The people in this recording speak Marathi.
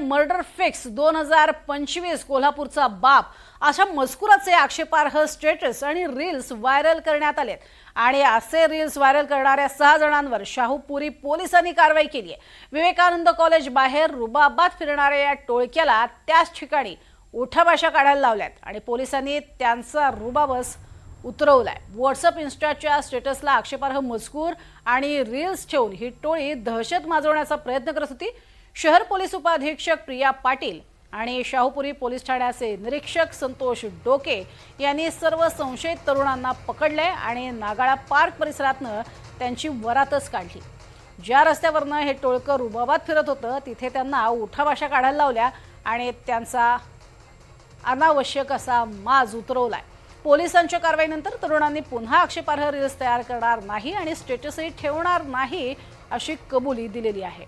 मर्डर फिक्स दोन हजार पंचवीस कोल्हापूरचा बाप. अशा मजकुराचे आक्षेपार्ह स्टेटस आणि रील्स व्हायरल करण्यात आलेत. आणि असे रील्स व्हायरल करणाऱ्या सहा जणांवर शाहूपुरी पोलिसांनी कारवाई केली आहे विवेकानंद कॉलेज बाहेर रुबाबात फिरणाऱ्या या टोळक्याला त्याच ठिकाणी उठाभाषा काढायला लावल्यात आणि पोलिसांनी त्यांचा रुबाबस उतरवलाय. व्हॉट्सअप इन्स्टाच्या स्टेटसला आक्षेपार्ह मजकूर आणि रील्स ठेवून ही टोळी दहशत माजवण्याचा प्रयत्न करत होती. शहर पोलीस उपाधीक्षक प्रिया पाटील आणि शाहूपुरी पोलीस ठाण्याचे निरीक्षक संतोष डोके यांनी सर्व संशयित तरुणांना पकडले आणि नागाळा पार्क परिसरातनं त्यांची वरातच काढली. ज्या रस्त्यावरनं हे टोळकं रुबाबात फिरत होतं तिथे त्यांना उठाभाषा काढायला लावल्या आणि त्यांचा अनावश्यक असा माज उतरवलाय. पोलिसांच्या कारवाईनंतर तरुणांनी पुन्हा आक्षेपार्ह रील्स तयार करणार नाही आणि स्टेटसही ठेवणार नाही अशी कबुली दिलेली आहे.